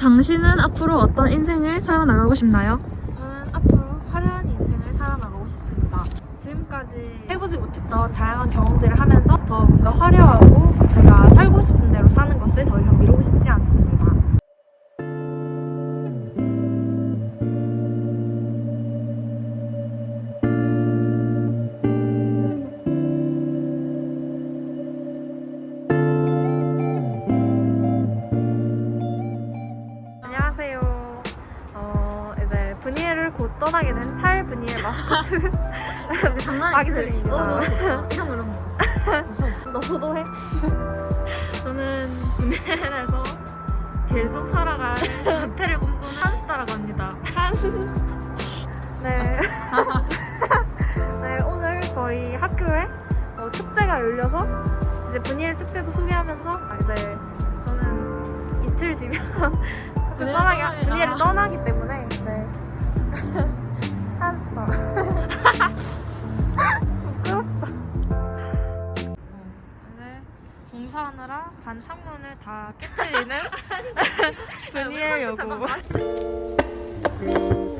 당신은 앞으로 어떤 인생을 살아나가고 싶나요? 저는 앞으로 화려한 인생을 살아나가고 싶습니다. 지금까지 해보지 못했던 다양한 경험들을 하면서 더 뭔가 화려하고 제가 살고 싶은 대로 사는 것을 더 이상 미루고 싶지 않습니다. 된탈 분이엘 마스코트 장난 아기들입니다. 너무 좋아. 이런 이런 너도 해? 저는 분해에서 계속 살아갈 자태를 꿈꾸는 한스타라고 합니다. 네. 네, 오늘 저희 학교에 어, 축제가 열려서 이제 분이엘 축제도 소개하면서 이제 저는 이틀 분이엘 떠나기, 떠나요. 분이엘을 떠나기 때문에 네. 부끄럽다. 이제 공사하느라 반 창문을 다 깨뜨리는 분이엘 여고.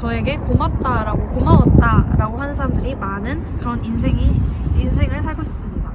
저에게 고맙다라고 고마웠다라고 하는 사람들이 많은 그런 인생이 인생을 살고 싶습니다.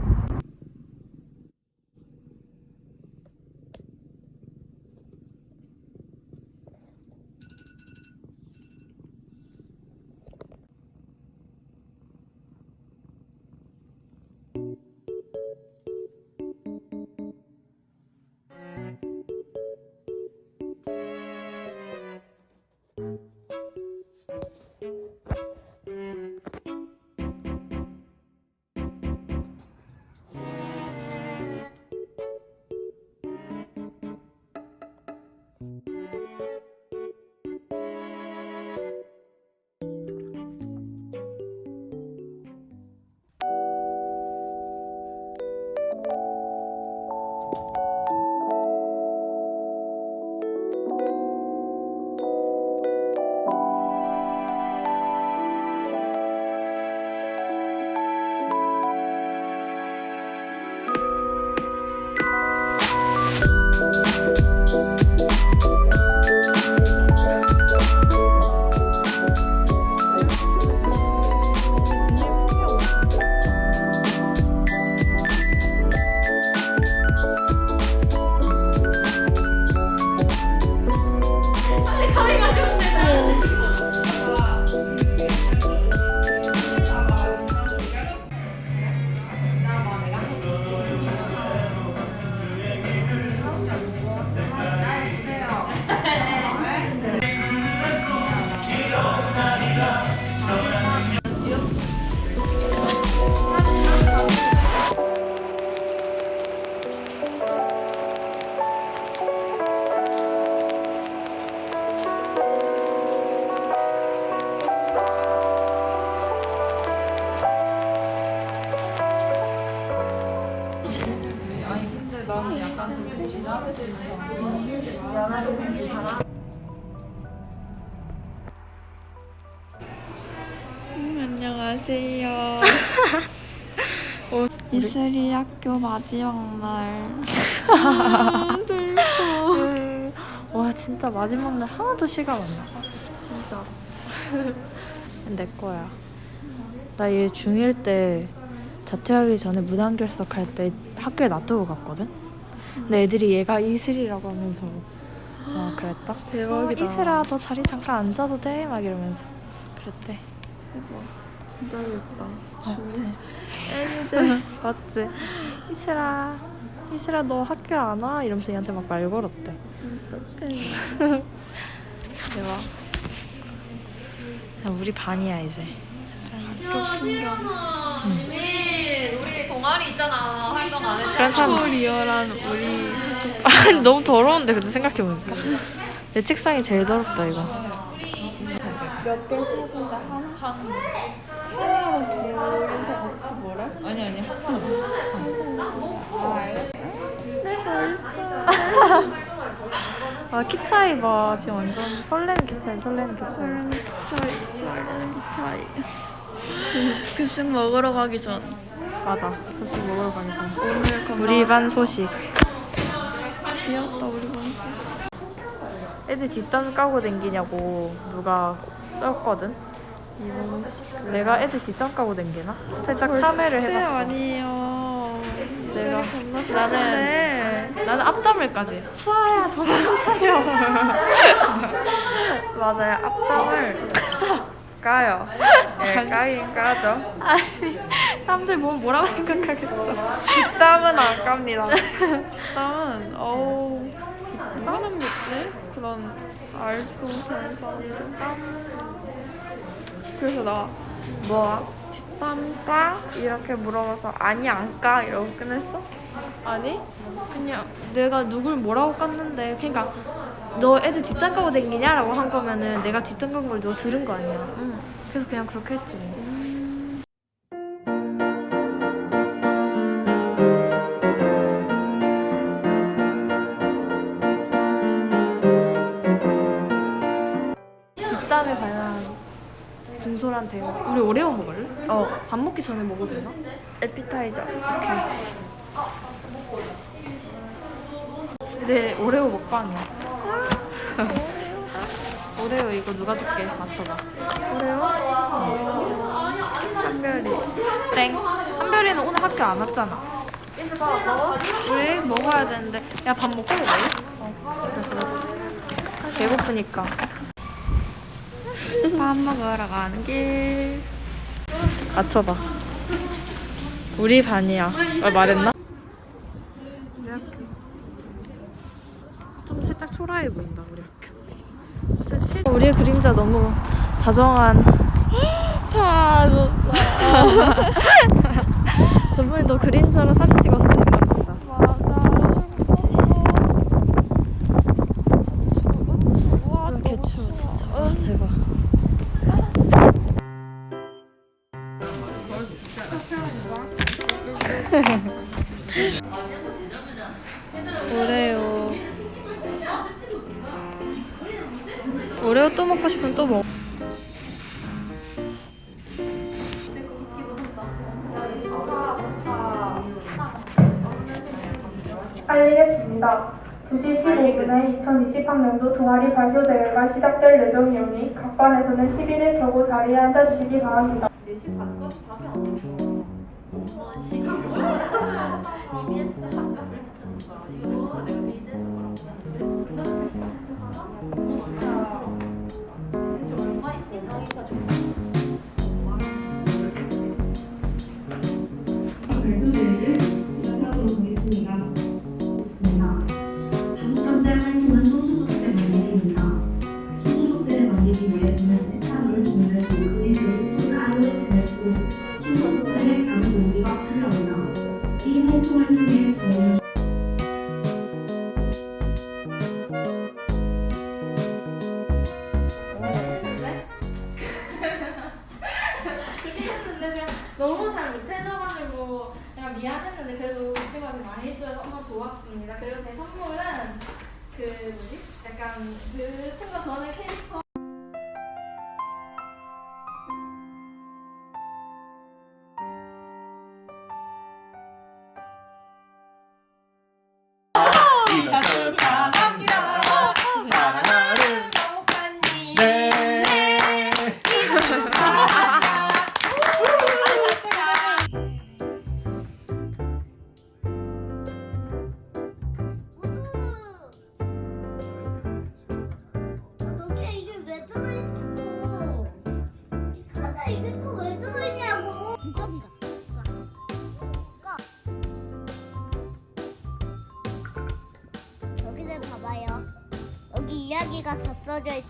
안녕하세요. 이슬이 학교 마지막 날. 음, 와 진짜 마지막 날 하나도 실감 안 나. 진짜. 내 거야. 나 얘 중1 때 자퇴하기 전에 무단결석 할 때 학교에 놔두고 갔거든? 근데 애들이 얘가 이슬이라고 하면서 막 그랬다? 대박이다. 어, 이슬아 너 자리 잠깐 앉아도 돼? 막 이러면서 그랬대 진짜 귀엽다. 맞지? 애기들. 맞지? 이슬아 이슬아 너 학교 안 와? 이러면서 얘한테 막 말 걸었대 어떡해. 대박 야, 우리 반이야 이제 야, 신기하다. 동아리 있잖아. 활동 안 했잖아. 초 리얼한 우리. 아니 너무 더러운데 근데 생각해보니까 내 책상이 제일 더럽다 이거 몇개 사진다 한 한. 사람은 둘이서 같이 뭐래? 아니 아니 한 사람. 아 알겠어. 아키 차이 봐 지금 완전 설레는 키 차이 설레는 키 차이 차이. 급식 먹으러 가기 전. 맞아. 급식 먹으러 전 오늘. 우리 반 소식. 귀엽다 우리 반. 애들 뒷담 까고 댕기냐고 누가 썼거든? 내가 애들 뒷담 까고 댕기나? 살짝 참회를 해봤어. 아니에요. 내가 나는 나는 앞담을까지. 수아야 정신 좀 차려 맞아요. 앞담을 까요. 예, 까긴 까죠. 아니 사람들 보면 뭐라고 생각하겠어 뒷담은 안 깝니다. 뒷담은 어우 누가 남겼지? 그런 알지도 못하는 사람들 땀. 그래서 나뭐 뒷담 까? 이렇게 물어봐서 아니 안 까? 이러고 끝냈어? 아니 그냥 내가 누굴 뭐라고 깠는데 그러니까 너 애들 뒷담 까고 댕기냐라고 한 거면은 내가 뒷담 깐 걸 너 들은 거 아니야 응. 그래서 그냥 그렇게 했지 뭐. 뒷담에 관한 진솔한 대화 우리 오레오 먹을래? 어 밥 먹기 전에 먹어도 되나? 에피타이저. 네 오레오 먹방이야 오레오 이거 누가 줄게 맞춰봐 그래요? 한별이. 땡 한별이는 오늘 학교 안 왔잖아 왜? 먹어야 되는데 야 밥 먹고 먹을래? 어 배고프니까 밥 먹으러 가는 길. 맞춰봐 우리 반이야 어, 말했나? 초라해 보인다 우리 학교. 우리의 그림자 너무 다정한. 사줬어. 저번에 너 그림자로 사진 찍었으니까 와, 오레오 또 먹고 싶으면 또 먹어 알리겠습니다. 2시 15분에 2023년도 동아리 발표 대회가 시작될 예정이오니 각 반에서는 TV를 켜고 자리에 앉아 주시기 바랍니다. 발표대회를 미안했는데 그래도 이 친구가 많이 해줘서 엄청 좋았습니다. 그리고 제 선물은 그 뭐지? 약간 그 친구가 좋아하는 캐릭터 이야기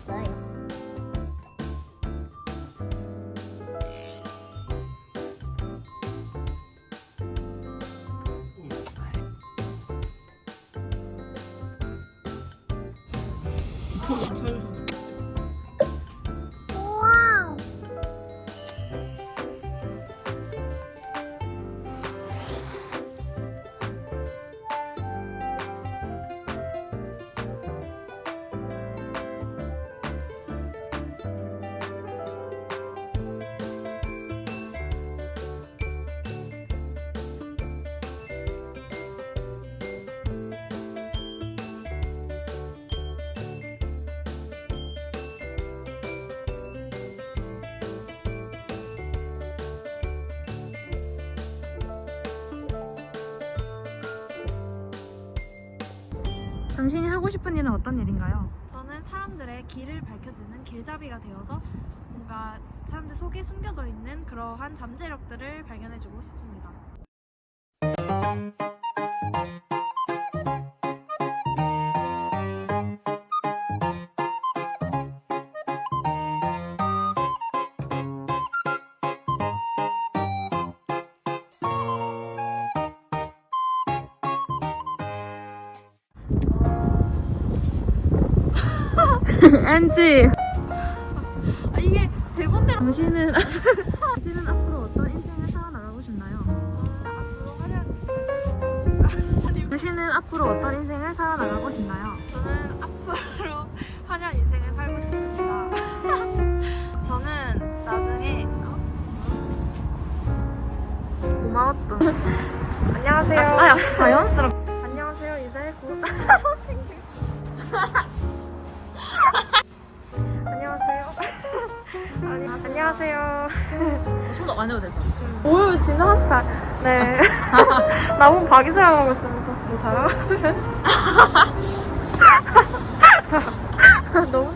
당신이 하고 싶은 일은 어떤 일인가요? 저는 사람들의 길을 밝혀주는 길잡이가 되어서 뭔가 사람들 속에 숨겨져 있는 그러한 잠재력들을 발견해주고 싶습니다. 엔지 아, 이게 대본대로 당신은 당신은 앞으로 어떤 인생을 살아나가고 싶나요? 저는 앞으로 화려한 당신은 앞으로 어떤 인생을 살아나가고 싶나요? 저는 앞으로 화려한 인생을 살고 싶습니다. 저는 나중에 어? 고마웠던 안녕하세요. 아, 자연스럽. 안녕하세요. 곧선 안녕하세요. 손도 안 해도 될 것 같아. 오, 진화 스타. 네. 나무 박이사랑 하고 있으면서 뭐 잘하고 너무